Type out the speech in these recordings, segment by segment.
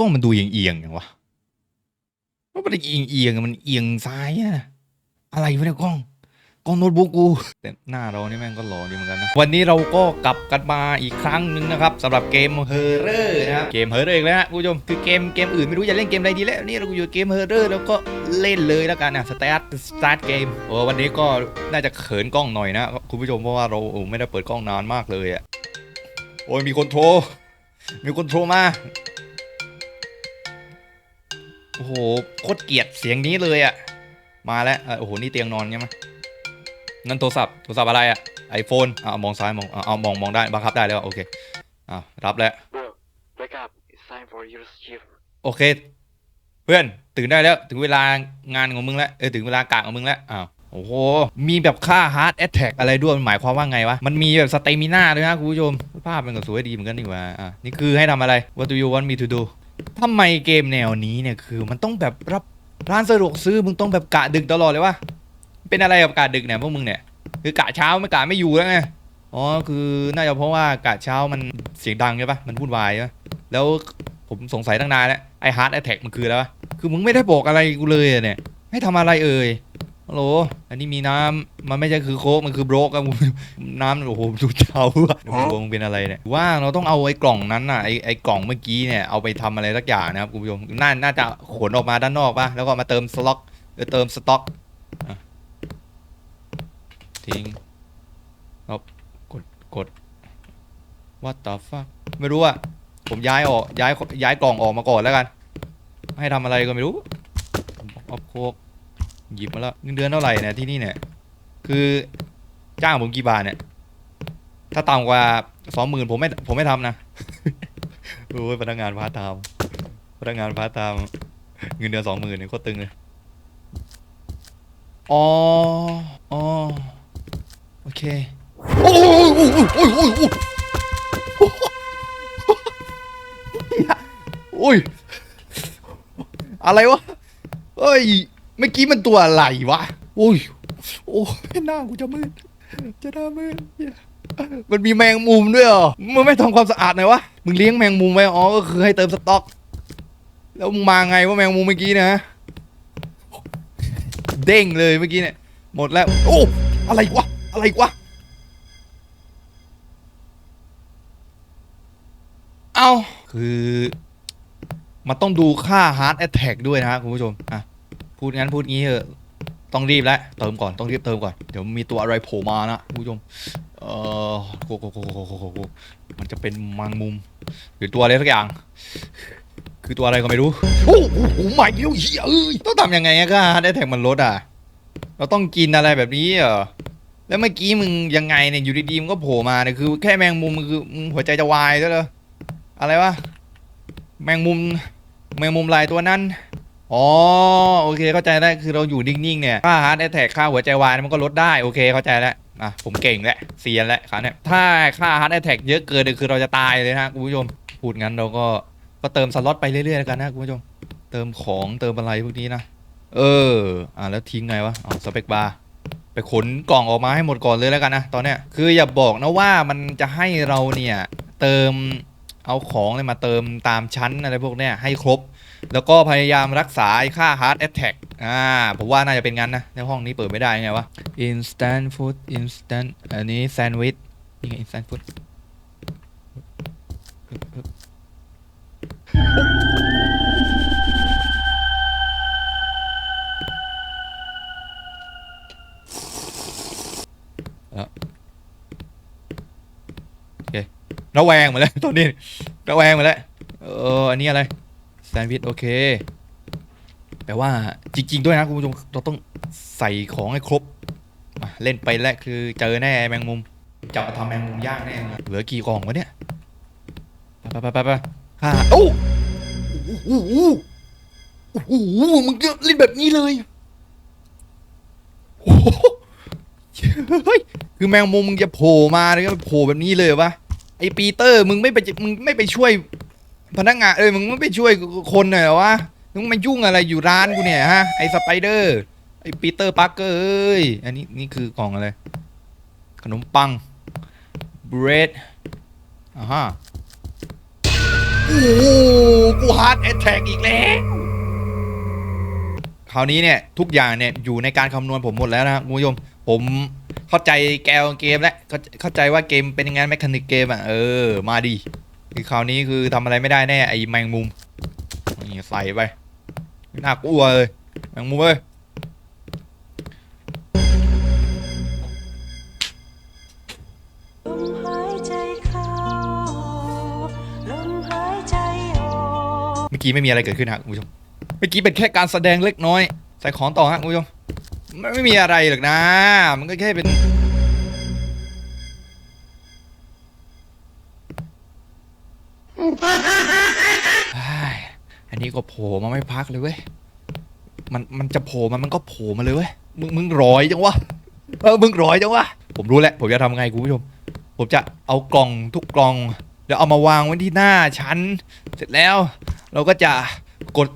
กล้องมันดูเอียงเอียงๆอย่างวะว่ามันเอียงเอียงๆมันเอียงซ้ายอะอะไรวะเนี่ยกล้องกล้องโน้ตบุ๊กกูแต่หน้าเรานี่แม่งก็หล่อดีเหมือนกันนะ วันนี้เราก็กลับกันมาอีกครั้งหนึ่งนะครับสำหรับเกมเฮอร์เรอร์นะครับเกมเฮอร์เรอร์อีกแล้วนะคุณผู้ชมคือเกมเกมอื่นไม่รู้จะเล่นเกมอะไรดีแล้วนี่เราอยู่เกมเฮอร์เรอร์แล้วก็เล่นเลยแล้วกันนะสตาร์ทสตาร์ทเกมโอ้วันนี้ก็น่าจะเขินกล้องหน่อยนะคุณผู้ชมเพราะว่าเราไม่ได้เปิดกล้องนานมากเลยอะโอ้ยมีคนโทรมีคนโทรมา อ้โหโคตรเกลียดเสียงนี้เลยอะมาแล้วเอ่อโอ้โหนี่เตียงนอนใช่ไหมนั่นโทรศัพท์โทรศัพท์อะไรอะไอโฟนอ่ามองซ้ายมองอ่าเอามองมองได้บังคับได้แล้วโอเคอ่ารับแล้ว Bro, wake up. It's time for your shift. โอเค เพื่อนตื่นได้แล้วถึงเวลางานของมึงแล้วเออถึงเวลากะของมึงแล้วอ้าวโอ้โห มีแบบค่าฮาร์ดแอ t แทกอะไรด้วยมันหมายความว่าไงวะ มันมีแบบสเตมิน่าด้วยนะคุณผู้ชม ภาพมันก็สวยดีเหมือนกันนี่หว่าอะนี่คือให้ทำอะไร What do you want me to do ทำไมเกมแนวนี้เนี่ยคือ มันต้องแบบรับร้านสะดวกซื้อมึงต้องแบบกะดึกตลอดเลยวะเป็นอะไรกับกะดึกเนี่ยพวกมึงเนี่ยคือกะเช้าไม่กะไม่อยู่แล้วไงอ๋อคือน่าจะเพราะว่ากะเช้ามันเสียงดังใช่ปะมันวุ่นวายใช่ปะแล้วผมสงสัยตั้งนานแล้วไอฮาร์ดแอทแทกมันคืออะไรวะคือมึงไม่ได้บอกอะไรกูเลยเนี่ยให้ทำอะไรเอ่ย ฮัลโหล อันนี้มีน้ำ มันไม่ใช่คือโค้ก มันคือโบรกอะน้ำโอ้โหดูเช้าอะดวงเป็นอะไรเนี่ย ว่าเราต้องเอาไอ้กล่องนั้นน่ะ ไอ้ไอ้กล่องเมื่อกี้เนี่ย เอาไปทำอะไรสักอย่างนะครับคุณผู้ชม น่า น่าจะขนออกมาด้านนอกป่ะ แล้วก็มาเติมสล็อกเออเติมสต็อกทิ้งลบกด กด what the fuck ไม่รู้อะผมย้ายออก ย้าย ย้ายกล่องออกมาก่อนแล้วกัน ให้ทำอะไรก็ไม่รู้เอาโคก หยิบมาแล้วเงินเดือนเท่าไหร่เนี่ยที่นี่เนี่ย คือจ้างผมกี่บาทเนี่ย ถ้าต่ำกว่าสองหมื่นผมไม่ผมไม่ทำนะโอ้ยพนักงานพาร์ทไทม์พนักงานพาร์ทไทม์เงินเดือนสองหมื่นเนี่ยโคตรตึงเลยอ๋ออ๋อโอเคโอ้ยโอ้ยโอ้ยโอ้ยโอ้ยอะไรวะเอ้ย เมื่อกี้มันตัวอะไรวะโอ้ยโอ้ยหน้ากูจะมืดจะหน้ามืดมันมีแมงมุมด้วยเหรอมึงไม่ทำความสะอาดหน่อยวะมึงเลี้ยงแมงมุมไว้อ๋อก็คือให้เติมสต็อก แล้วมึงมาไงว่าแมงมุมเมื่อกี้นะเด้งเลยเมื่อกี้เนี่ยหมดแล้ว โอ้อะไรวะอะไรวะเอาคือ มันต้องดูค่า Hard Attack ด้วยนะฮะคุณผู้ชมอะ พูดงั้นพูดงี้เถอะต้องรีบแล้วเติมก่อนต้องรีบเติมก่อนเดี๋ยวมีตัวอะไรโผล่มานะผู้ชมเออโกโกโกโกโกโกมันจะเป็นมังมุม หรือตัวอะไรสักอย่าง คือตัวอะไรก็ไม่รู้โอ้โหใหม่เดียวเฮียเอ้ยต้องทำยังไงก็ Hard Attack มันลดอะ เราต้องกินอะไรแบบนี้เหรอแล้วเมื่อกี้มึงยังไงเนี่ยอยู่ดีๆมันก็โผล่มาเนี่ยคือ แค่แมงมุมมันคือมึงหัวใจจะวายแล้วเหรออะไรวะแมงมุมแมงมุมลายตัวนั้น อ๋อโอเคเข้าใจได้คือเราอยู่นิ่งๆเนี่ยค่าฮาร์ดแอทแทกค่าหัวใจวายมันก็ลดได้โอเคเข้าใจแล้วอะผมเก่งแล้วเซียนแล้วครับเนี่ยถ้าค่าฮาร์ดแอทแทกเยอะเกินเนี่ยคือเราจะตายเลยนะคุณผู้ชมพูดงั้นเราก็ก็เติมสล็อตไปเรื่อยๆแล้วกันนะคุณผู้ชมเติมของเติมอะไรพวกนี้นะเอออะแล้วทิ้งไงวะอ๋อสเปกบาร์ไปขนกล่องออกมาให้หมดก่อนเลยแล้วกันนะตอนเนี้ยคืออย่าบอกนะว่ามันจะให้เราเนี่ยเติม เอาของเลยมาเติมตามชั้นอะไรพวกเนี้ยให้ครบ แล้วก็พยายามรักษาค่า hard attack อ่าผมว่าน่าจะเป็นงั้นนะ ในห้องนี้เปิดไม่ได้ไงวะ instant food instant อันนี้ sandwich นี่ไง instant food ระแวงหมดแล้วตอนนี้ระแวงหมดแล้วเอออันนี้อะไรแซนด์วิชโอเคแปลว่าจริง ๆ ด้วยนะคุณผู้ชมเราต้องใส่ของให้ครบเล่นไปแล้วคือเจอแน่แมงมุมจะมาทำแมงมุมย่างแน่เลยเหลือกี่กล่องวะเนี่ยไปไปไปไปค่าโอ้โอ้โหโอ้โหมึงเล่นแบบนี้เลยโอ้โหเฮ้ยคือแมงมุมมึงจะโผล่มาเลยก็โผล่แบบนี้เลยวะ ไอปีเตอร์มึงไม่ไปมึงไม่ไปช่วยพนักงานเอ้ยมึงไม่ไปช่วยคนหน่อยเหรอวะมึงมายุ่งอะไรอยู่ร้านกูเนี่ยฮะไอสไปเดอร์ไอปีเตอร์ปาร์เกอร์เอ้ยอันนี้นี่คือกล่องอะไรขนมปัง bread อ่าฮะโอ้กูฮาร์ดแอทแทกอีกแล้วคราวนี้เนี่ยทุกอย่างเนี่ยอยู่ในการคำนวณผมหมดแล้วนะครับคุณผู้ชม ผมเข้าใจแกวเกมแล้วเข้าเข้าใจว่าเกมเป็นยังไงแมคานิกเกมอะเออมาดีคือคราวนี้คือทำอะไรไม่ได้แน่ไอ้แมงมุมนี่ใส่ไปน่ากลัวเลยแมงมุมเอ้ยลมหายใจเข้าลมหายใจออกเมื่อกี้ไม่มีอะไรเกิดขึ้นฮะคุณผู้ชม เมื่อกี้เป็นแค่การแสดงเล็กน้อย ใส่ของต่อฮะคุณผู้ชม ไม่ไม่มีอะไรหรอกนะ มันก็แค่เป็น อันนี้ก็โผล่มาไม่พักเลยเว้ย มันมันจะโผล่มามันก็โผล่มาเลยเว้ย มึงมึงร้อยจังวะ เออ มึงร้อยจังวะ ผมรู้แล้ว ผมจะทำไงคุณผู้ชม ผมจะเอากล่องทุกกล่องเดี๋ยวเอามาวางไว้ที่หน้าชั้น เสร็จแล้ว เราก็จะกด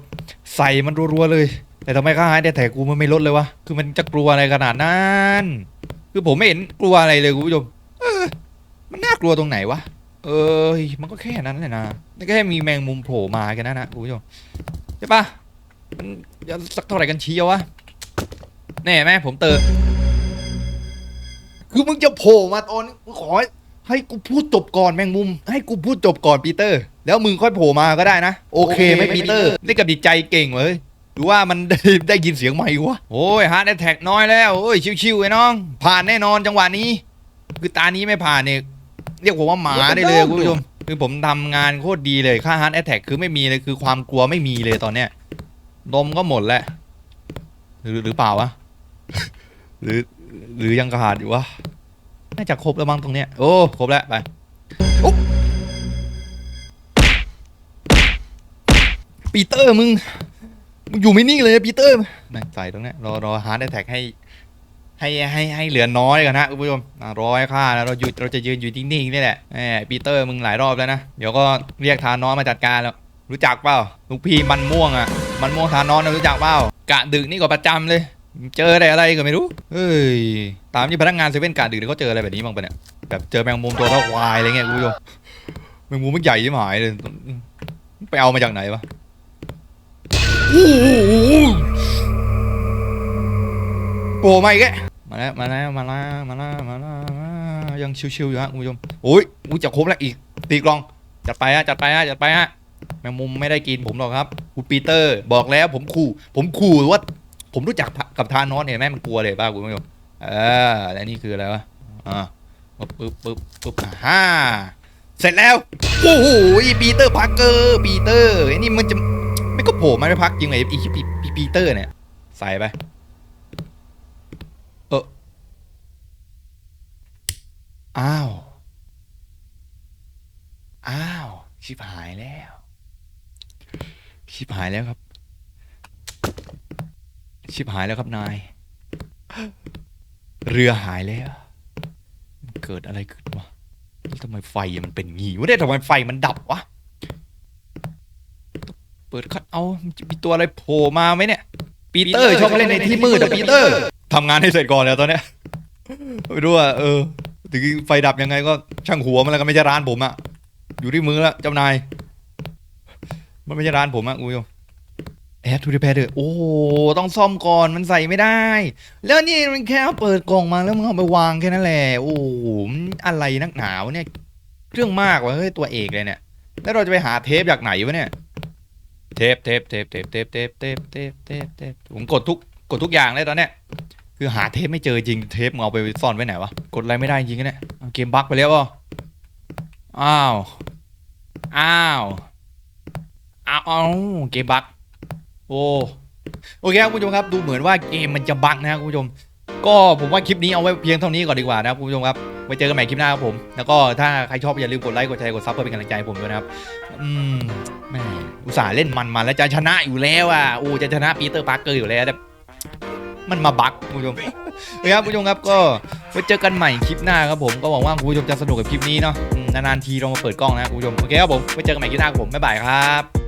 ใส่มันรัวๆเลย แต่ทำไมค่าหายแต่กูมันไม่ลดเลยวะ คือมันจะกลัวอะไรขนาดนั้น คือผมไม่เห็นกลัวอะไรเลยคุณผู้ชมเออ มันน่ากลัวตรงไหนวะ เออมันก็แค่นั้นแหละนะนี่ก็แค่มีแมงมุมโผล่มาแค่นั้นนะคุณผู้ชมใช่ปะมันจะสักเท่าไหร่กันเชียววะแน่ไหมผมเตอคือมึงจะโผล่มาตอนนี้กูขอให้ให้กูพูดจบก่อนแมงมุม ให้กูพูดจบก่อนปีเตอร์ แล้วมึงค่อยโผล่มาก็ได้นะ โอเคไหมปีเตอร์นี่กับดิใจเก่งเว้ย หรือว่ามันได้ได้ยินเสียงไหมวะโอ้ยฮาร์ดแท็กน้อยแล้วโอ้ยชิวๆไอ้น้อง ผ่านแน่นอนจังหวะนี้ คือตานี้ไม่ผ่านเนี่ยเรียกผมว่าหมาได้เลยคุณผู้ชมคือผมทำงานโคตรดีเลยค่าฮาร์ดแอทแทกคือไม่มีเลยคือความกลัวไม่มีเลยตอนเนี้ยนมก็หมดแล้วหรือหรือเปล่าวะหรือหรือยังขาดอยู่วะน่าจะครบแล้วมั้งตรงเนี้ยโอ้ครบแล้วไปอุ๊บปีเตอร์มึง มึงอยู่ไม่นิ่งเลยนะปีเตอร์แม่งใส่ตรงเนี้ยรอรอฮาร์ดแทแทกให้ ให้ให้ให้เหลือน้อยกันนะคุณผู้ชมอะร้อยค่าแล้วเราหยุดเราจะยืนอยู่นิ่งๆนี่แหละแหมปีเตอร์มึงหลายรอบแล้วนะ เดี๋ยวก็เรียกทานน้อยมาจัดการแล้ว รู้จักเปล่าลูกพี่มันม่วงอะ มันม่วงทานน้อยนะรู้จักเปล่ากะดึกนี่ก็ประจำเลย เจออะไรอะไรก็ไม่รู้เฮ้ยตามที่พนักงานเซเว่นกะดึกเนี่ยเขาเจออะไรแบบนี้บ้างปะเนี่ยแบบเจอแมงมุมตัวเท่าควายอะไรเงี้ยคุณผู้ชมแมงมุมมันใหญ่ยิ่หายเลยไปเอามาจากไหนวะ โอ้โหโผล่มาอีกแกมาแล้วมาแล้วมาแล้วมาแล้วมาแล้วยังชิวๆอยู่ฮะคุณผู้ชมโอ้ยอุ้ยจะครบแล้วอีกตีกลองจัดไปฮะจัดไปฮะจัดไปฮะแมงมุมไม่ได้กินผมหรอกครับคุณปีเตอร์บอกแล้วผมขู่ ผมขู่ว่า ผมรู้จักกับทานอสเนี่ยแม่มันกลัวเลยป่ะคุณผู้ชมเออและนี่คืออะไรวะอ่าปึ๊บปึ๊บปึ๊บปึ๊บฮ่าเสร็จแล้วโอ้โหปีเตอร์พาร์เกอร์ปีเตอร์ไอ้นี่มันจะ ผล่มาไม่พักจริงไงไอ้ปีปีปีเตอร์เนี่ย ใส่ไปเอออ้าว อ้าว ชิบหายแล้ว ชิบหายแล้วครับ ชิบหายแล้วครับนาย เรือหายแล้ว เกิดอะไรขึ้นวะทำไมไฟมันเป็นงี้วะเนี่ยทำไมไฟมันดับวะ ปิดคัดเอามันจะมีตัวอะไรโผล่มาไหมเนี่ย ปีเตอร์ชอบมาเล่นในที่มืดอะปีเตอร์ทำงานให้เสร็จก่อนแล้วตอนเนี้ยไม่รู้ว่าเออถึงไฟดับยังไงก็ช่างหัวมันแล้วก็ไม่ใช่ร้านผมอะอยู่ที่มือแล้วเจ้านาย มันไม่ใช่ร้านผมอะกูยมแอดทูดิแพดเดอโอ้โหต้องซ่อมก่อนมันใส่ไม่ได้ แล้วนี่มันแค่เอาเปิดกล่องมาแล้วมึงเอาไปวางแค่นั้นแหละโอ้โหมันอะไรนักหนาวะเนี่ยเรื่องมากวะเฮ้ยตัวเอกเลยเนี่ย แล้วเราจะไปหาเทปจากไหนวะเนี่ย เทปเทปเทปเทปเทปเทปเทปเทปเทปเทปผมกดทุกกดทุกอย่างเลยตอนเนี้ยคือหาเทปไม่เจอจริงเทปมึงเอาไปซ่อนไว้ไหนวะกดอะไรไม่ได้จริงเนี่ยเกมบั๊กไปแล้วป่ะอ้าวอ้าวอ้าวอ้าวเกมบั๊กโอ้โอเคครับคุณผู้ชมครับดูเหมือนว่าเกมมันจะบั๊กนะครับคุณผู้ชม ก็ผมว่าคลิปนี้เอาไว้เพียงเท่านี้ก่อนดีกว่านะครับคุณผู้ชมครับ ไว้เจอกันใหม่คลิปหน้าครับผม แล้วก็ถ้าใครชอบอย่าลืมกดไลค์ กดแชร์ กดซับเพื่อเป็นกำลังใจให้ผมด้วยนะครับ อืมแม่อุตส่าห์เล่นมันมาแล้วจะชนะอยู่แล้วอะ โอ้จะชนะปีเตอร์ปาร์เกอร์อยู่แล้วแต่มันมาบั๊กคุณผู้ชมนะครับคุณผู้ชมครับก็ไว้เจอกันใหม่คลิปหน้าครับผม ก็หวังว่าคุณผู้ชมจะสนุกกับคลิปนี้เนาะ นานๆทีเรามาเปิดกล้องนะคุณผู้ชม โอเคครับผม ไว้เจอกันใหม่คลิปหน้าครับผม บ๊ายบายครับ